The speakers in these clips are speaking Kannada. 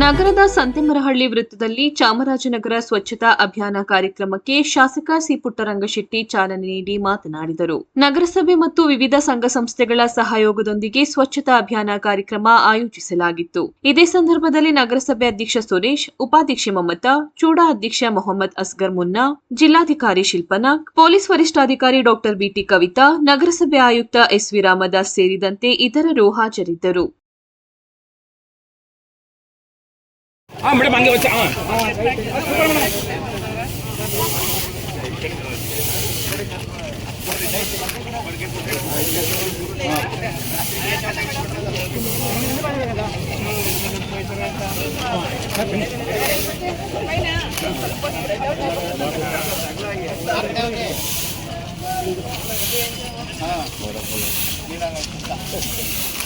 ನಗರದ ಸಂತೆಮರಹಳ್ಳಿ ವೃತ್ತದಲ್ಲಿ ಚಾಮರಾಜನಗರ ಸ್ವಚ್ಛತಾ ಅಭಿಯಾನ ಕಾರ್ಯಕ್ರಮಕ್ಕೆ ಶಾಸಕ ಸಿ ಪುಟ್ಟರಂಗಶೆಟ್ಟಿ ಚಾಲನೆ ನೀಡಿ ಮಾತನಾಡಿದರು. ನಗರಸಭೆ ಮತ್ತು ವಿವಿಧ ಸಂಘ ಸಂಸ್ಥೆಗಳ ಸಹಯೋಗದೊಂದಿಗೆ ಸ್ವಚ್ಛತಾ ಅಭಿಯಾನ ಕಾರ್ಯಕ್ರಮ ಆಯೋಜಿಸಲಾಗಿತ್ತು. ಇದೇ ಸಂದರ್ಭದಲ್ಲಿ ನಗರಸಭೆ ಅಧ್ಯಕ್ಷ ಸುರೇಶ್, ಉಪಾಧ್ಯಕ್ಷೆ ಮಮತಾ, ಚೂಡಾ ಅಧ್ಯಕ್ಷ ಮೊಹಮ್ಮದ್ ಅಸ್ಗರ್ ಮುನ್ನಾ, ಜಿಲ್ಲಾಧಿಕಾರಿ ಶಿಲ್ಪನಾ, ಪೊಲೀಸ್ ವರಿಷ್ಠಾಧಿಕಾರಿ ಡಾಕ್ಟರ್ ಬಿಟಿ ಕವಿತಾ, ನಗರಸಭೆ ಆಯುಕ್ತ ಎಸ್ವಿ ರಾಮದಾಸ್ ಸೇರಿದಂತೆ ಇತರರು ಹಾಜರಿದ್ದರು. हाँ, हमड़े मांगे बच्चे हाँ। सुपर मना हाँ।, हाँ।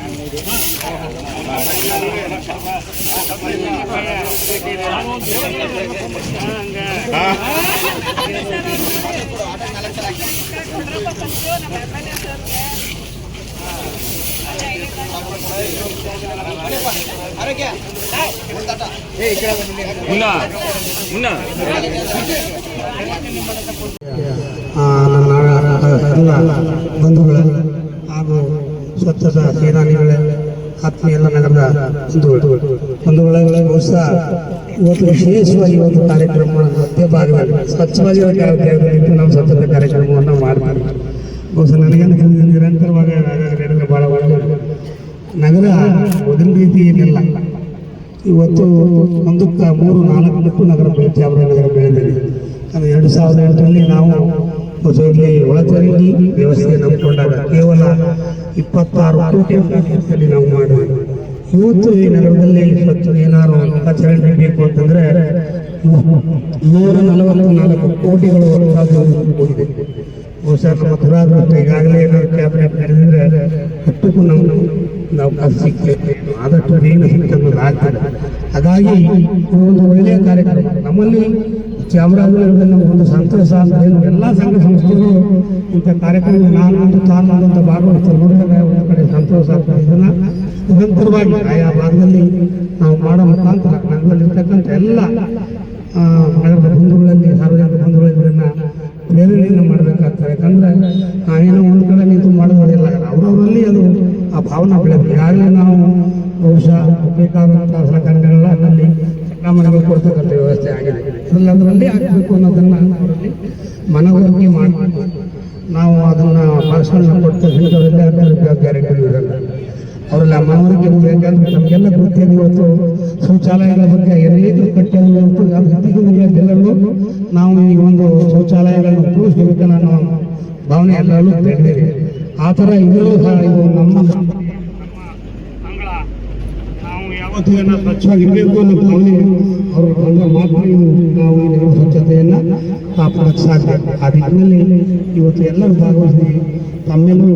ನನ್ನ ಬಂಧುಗಳೇ ಹಾಗೂ ಸ್ವಚ್ಛತಾ ಸೇನಾನಿಗಳ ಆತ್ಮೀಯ ಎಲ್ಲ ನಗರದ ಒಳ್ಳೆ ಬಂಧುಗಳೇ ಬಹುಶಃ ಇವತ್ತು ವಿಶೇಷವಾಗಿ ಒಂದು ಕಾರ್ಯಕ್ರಮ ಮಧ್ಯಭಾಗದಲ್ಲಿ ಸ್ವಚ್ಛವಾಗಿ ಜಾಗದಲ್ಲಿ ನಾವು ಸ್ವಚ್ಛತೆ ಕಾರ್ಯಕ್ರಮವನ್ನು ಮಾಡ್ತೀವಿ. ಬಹುಶಃ ನನಗೇನು ನಿರಂತರವಾಗಿ ನಡೆದ ಭಾಳ ಒಳ್ಳೆಯದು. ನಗರ ಮೊದಲ ರೀತಿ ಏನಿಲ್ಲ. ಇವತ್ತು ಒಂದಕ್ಕೆ ಮೂರು ನಾಲ್ಕು ಮಟ್ಟು ನಗರ ಬೆಳೆ ಚಾಮರಾಜನಗರ ಬೆಳೆದಿದೆ. ಅದು ಎರಡು ಸಾವಿರದ ಎಂಟರಲ್ಲಿ ನಾವು ಹೊಸದಾಗಿ ಒಳಚರಂಡಿ ವ್ಯವಸ್ಥೆ ನಂಬಿಕೊಂಡಾಗ ಕೇವಲ ಇಪ್ಪತ್ತಾರು ಕೋಟಿ ರೂಪಾಯಿ ನಾವು ಮಾಡಿದ್ವಿ. ಇವತ್ತು ಈ ನಗರದಲ್ಲಿ ಸ್ವಚ್ಛ ಏನಾರು ಒಳಚರಂಡಿ ಬೇಕು ಅಂತಂದ್ರೆ ನೂರ ನಲವತ್ತು ನಾಲ್ಕು ಕೋಟಿಗಳು ಹೋಗಿದೆ. ಬಹುಶಃ ನಮ್ಮ ದುರಾದೃಷ್ಟ ಈಗಾಗಲೇ ಏನಾದ್ರು ಕ್ಯಾಬಿನೆಟ್ ನಡೆದಿದ್ರೆ ಅಷ್ಟಕ್ಕೂ ನಾವು ನಾವು ಕಾಸು ಸಿಗ್ತೇವೆ ಆದಷ್ಟು ಬೇಗ ಸಿಗ್ತದೆ ಆಗ್ತದೆ ಹಾಗಾಗಿ ಒಂದು ಒಳ್ಳೆಯ ಕಾರ್ಯಕ್ರಮ ನಮ್ಮಲ್ಲಿ ಚಾಮರಾಜನಗರದಲ್ಲಿ ಒಂದು ಸಂತೋಷ ಏನು? ಎಲ್ಲ ಸಂಘ ಸಂಸ್ಥೆಗಳು ಇಂಥ ಕಾರ್ಯಕ್ರಮ ನಾನು ತಾನು ಅಂತ ಭಾಗವಹಿಸ್ತಾರೆ. ನೋಡಿದಾಗ ಒಂದು ಕಡೆ ಸಂತೋಷ ಆಗ್ತದೆ. ಇದನ್ನ ನಿರಂತರವಾಗಿ ಆಯಾ ಭಾಗದಲ್ಲಿ ನಾವು ಮಾಡೋ ಮುಖಾಂತರ ನಗರದಲ್ಲಿರ್ತಕ್ಕಂಥ ಎಲ್ಲ ನಗರದ ಬಂಧುಗಳಲ್ಲಿ, ಸಾರ್ವಜನಿಕ ಬಂಧುಗಳಲ್ಲಿ ಇದನ್ನ ಪ್ರೇರಣೆಯನ್ನು ಮಾಡಬೇಕಾಗ್ತದೆ. ಯಾಕಂದ್ರೆ ನಾವೇನೋ ಒಂದು ಕಡೆ ನಿಂತು ಮಾಡೋದಿಲ್ಲ ಅವರವರಲ್ಲಿ ಅದು ಆ ಭಾವನೆ ಬೆಳೆದು ಯಾರಿಗೆ ನಾವು ಬಹುಶಃ ಬೇಕಾದಂಥ ಸಲಕರಣೆಗಳನ್ನ ಮನೆಗಳು ಕೊಡ್ತಕ್ಕಂಥ ವ್ಯವಸ್ಥೆ ಆಗಿದೆ. ಅದರಲ್ಲಿ ಆಗಬೇಕು ಅನ್ನೋದನ್ನ ಅವರಲ್ಲಿ ಮನವರಿಕೆ ಮಾಡಬೇಕು ನಾವು ಅದನ್ನ ಭಾಷಣ ಹಿಂದೆಲ್ಲ ಗ್ಯಾರಂಟಿ ಇರಲ್ಲ ಅವರೆಲ್ಲ ಮನವರಿಕೆ ಯಾಕಂದ್ರೆ ನಮಗೆಲ್ಲ ಗೊತ್ತಿದೆ ಇವತ್ತು ಶೌಚಾಲಯಗಳ ಬಗ್ಗೆ ಎಲ್ಲಿದ್ರು ಕಟ್ಟಲು ಇವತ್ತು ಅದು ನಾವು ಈ ಒಂದು ಶೌಚಾಲಯಗಳನ್ನು ಉಪಯೋಗಿಸಬೇಕನ್ನೋ ಅನ್ನೋ ಭಾವನೆ ಎಲ್ಲರೂ ತೆಗೆದಿದೆ ಆ ಥರ ಇದರಲ್ಲೂ ಸಹ ಇದು ನಮ್ಮ ಯಾವತ್ತೂ ಏನೋ ಸ್ವಚ್ಛವಾಗಿರಬೇಕು ಅನ್ನೋ ಭಾವನೆ ಅವರು ಬಂದ ಮಾತ್ರ ನಾವು ನಮ್ಮ ಸ್ವಚ್ಛತೆಯನ್ನು ಕಾಪಾಡಕ್ಕೆ ಸಾಧ್ಯ. ಆ ನಿಟ್ಟಿನಲ್ಲಿ ಇವತ್ತು ಎಲ್ಲರೂ ಭಾಗವಹಿಸಿ ತಮ್ಮೆಲ್ಲರೂ